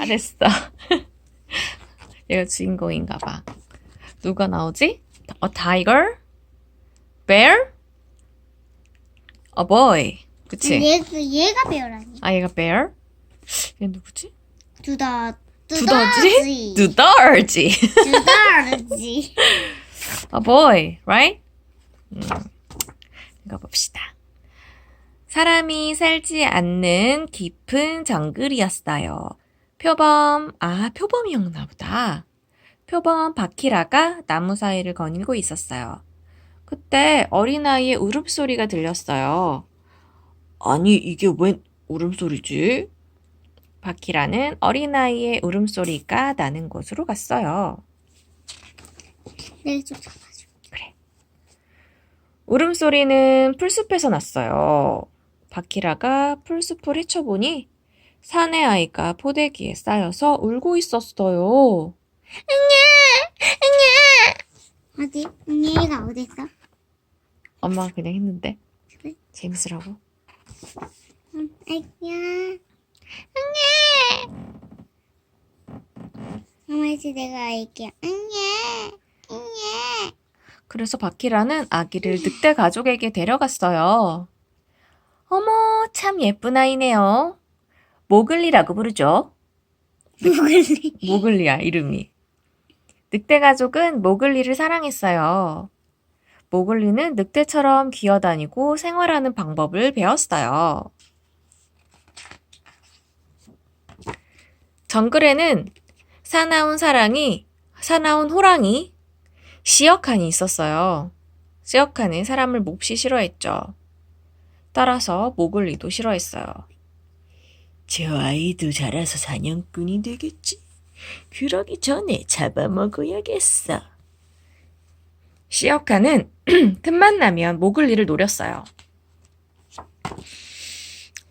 잘했어. 얘가 주인공인가 봐. 누가 나오지? A tiger? Bear? A boy. 그치? 얘가 얘가 배우라니. 아, 얘가 bear? 얘 누구지? 두더 두더지? 두더지. 두더지. 두더지. A boy, right? 음, 읽어봅시다. 사람이 살지 않는 깊은 정글이었어요. 표범, 아, 표범이었나 보다. 표범 바키라가 나무 사이를 거닐고 있었어요. 그때 어린아이의 울음소리가 들렸어요. 아니, 이게 웬 울음소리지? 바키라는 어린아이의 울음소리가 나는 곳으로 갔어요. 내가 좀 잡아줘. 울음소리는 풀숲에서 났어요. 바키라가 풀숲을 헤쳐보니 사내 아이가 포대기에 쌓여서 울고 있었어요. 어디? 얘가 어디 있어? 엄마가 그냥 했는데 그래? 재밌으라고. 응. 아기야. 엄마 이제 내가 아기야. 안녕. 안녕. 그래서 바키라는 아기를 늑대 가족에게 데려갔어요. 어머, 참 예쁜 아이네요. 모글리라고 부르죠. 모글리. 모글리야, 이름이. 늑대 가족은 모글리를 사랑했어요. 모글리는 늑대처럼 기어다니고 생활하는 방법을 배웠어요. 정글에는 사나운 사랑이, 사나운 호랑이, 시어칸이 있었어요. 시어칸은 사람을 몹시 싫어했죠. 따라서 모글리도 싫어했어요. 저 아이도 자라서 사냥꾼이 되겠지. 그러기 전에 잡아먹어야겠어. 시어카는 틈만 나면 모글리를 노렸어요.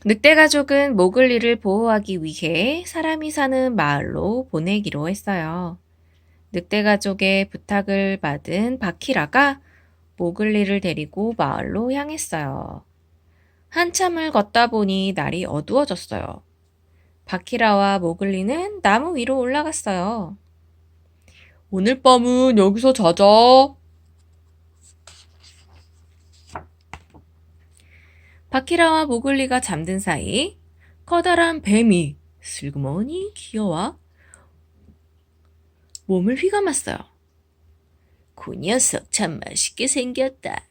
늑대 가족은 모글리를 보호하기 위해 사람이 사는 마을로 보내기로 했어요. 늑대 가족의 부탁을 받은 바키라가 모글리를 데리고 마을로 향했어요. 한참을 걷다 보니 날이 어두워졌어요. 바키라와 모글리는 나무 위로 올라갔어요. 오늘 밤은 여기서 자자. 바키라와 모글리가 잠든 사이 커다란 뱀이 슬그머니 기어와 몸을 휘감았어요. 그 녀석 참 맛있게 생겼다.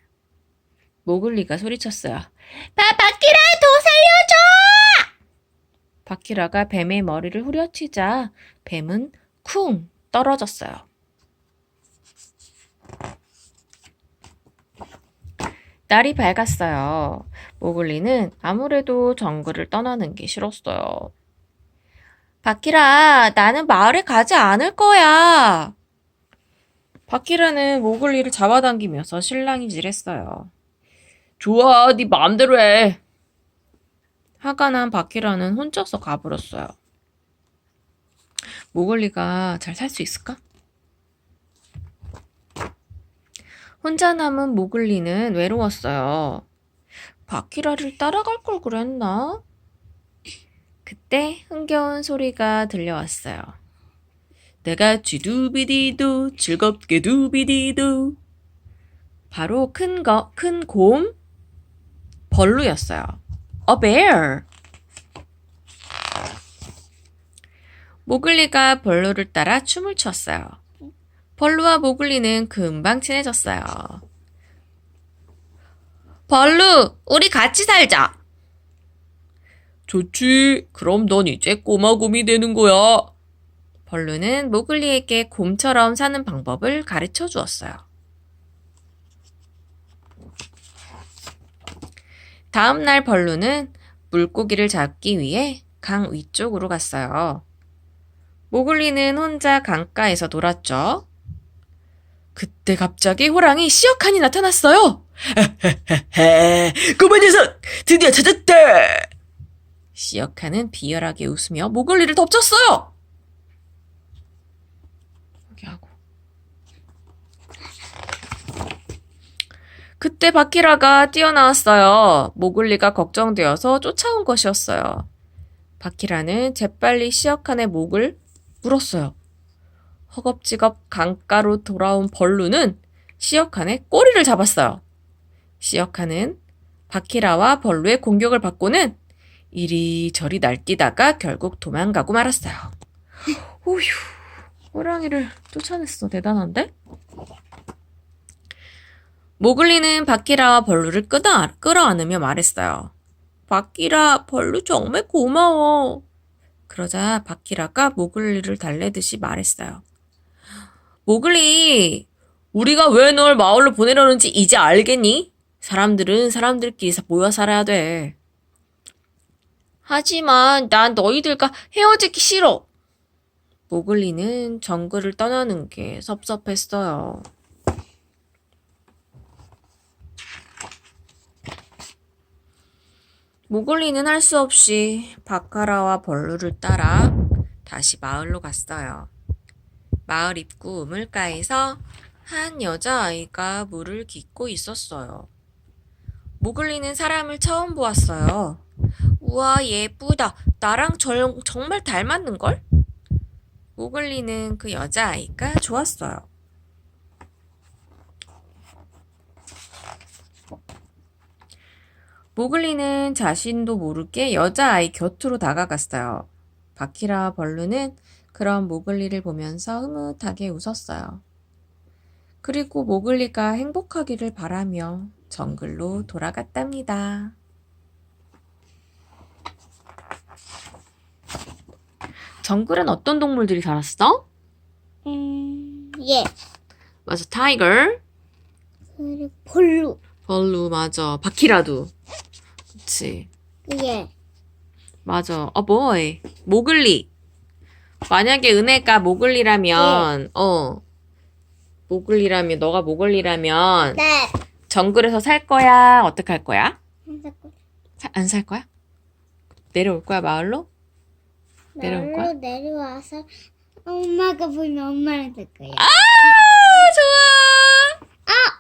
모글리가 소리쳤어요. 바, 바키라 도 살려줘! 바키라가 뱀의 머리를 후려치자 뱀은 쿵 떨어졌어요. 날이 밝았어요. 모글리는 아무래도 정글을 떠나는 게 싫었어요. 바키라, 나는 마을에 가지 않을 거야. 바키라는 모글리를 잡아당기면서 실랑이질했어요. 좋아, 네 마음대로 해. 화가 난 바키라는 혼자서 가버렸어요. 모글리가 잘 살 수 있을까? 혼자 남은 모글리는 외로웠어요. 바키라를 따라갈 걸 그랬나? 그때 흥겨운 소리가 들려왔어요. 내가 쥐두비디두 즐겁게 두비디두 바로 큰 거, 큰 곰 벌루였어요. A bear. 모글리가 벌루를 따라 춤을 췄어요. 벌루와 모글리는 금방 친해졌어요. 벌루, 우리 같이 살자. 좋지. 그럼 넌 이제 꼬마 곰이 되는 거야. 벌루는 모글리에게 곰처럼 사는 방법을 가르쳐 주었어요. 다음 날 벌루는 물고기를 잡기 위해 강 위쪽으로 갔어요. 모글리는 혼자 강가에서 놀았죠. 그때 갑자기 호랑이 시어칸이 나타났어요. 헤헤헤, 꼬마 녀석, 드디어 찾았다. 시어칸은 비열하게 웃으며 모글리를 덮쳤어요. 여기 하고. 그때 바키라가 뛰어나왔어요. 모글리가 걱정되어서 쫓아온 것이었어요. 바키라는 재빨리 시어칸의 목을 물었어요. 허겁지겁 강가로 돌아온 벌루는 시어칸의 꼬리를 잡았어요. 시어칸은 바키라와 벌루의 공격을 받고는 이리저리 날뛰다가 결국 도망가고 말았어요. 오휴, 호랑이를 쫓아냈어. 대단한데? 모글리는 바키라와 벌루를 끌어, 끌어안으며 말했어요. 바키라, 벌루 정말 고마워. 그러자 바키라가 모글리를 달래듯이 말했어요. 모글리, 우리가 왜 널 마을로 보내려는지 이제 알겠니? 사람들은 사람들끼리 모여 살아야 돼. 하지만 난 너희들과 헤어지기 싫어. 모글리는 정글을 떠나는 게 섭섭했어요. 모글리는 할 수 없이 바카라와 벌루를 따라 다시 마을로 갔어요. 마을 입구 우물가에서 한 여자아이가 물을 깃고 있었어요. 모글리는 사람을 처음 보았어요. 우와, 예쁘다. 나랑 절, 정말 닮았는걸? 모글리는 그 여자아이가 좋았어요. 모글리는 자신도 모르게 여자아이 곁으로 다가갔어요. 바키라와 벌루는 그런 모글리를 보면서 흐뭇하게 웃었어요. 그리고 모글리가 행복하기를 바라며 정글로 돌아갔답니다. 정글은 어떤 동물들이 살았어? 음, 예. 맞아, 타이거, 그리고 볼루. 벌루, 맞아, 바키라도. 그치. 예. 맞아. 어, 뭐이 모글리. 만약에 은혜가 모글리라면, 어. 모글리라면, 너가 모글리라면, 네. 정글에서 살 거야? 어떻게 할 거야? 한사코. 안살 거야? 내려올 거야, 마을로? 내려올 거야? 마을로 내려와서 엄마가 보이면 엄마랑 될 거야. 아, 좋아!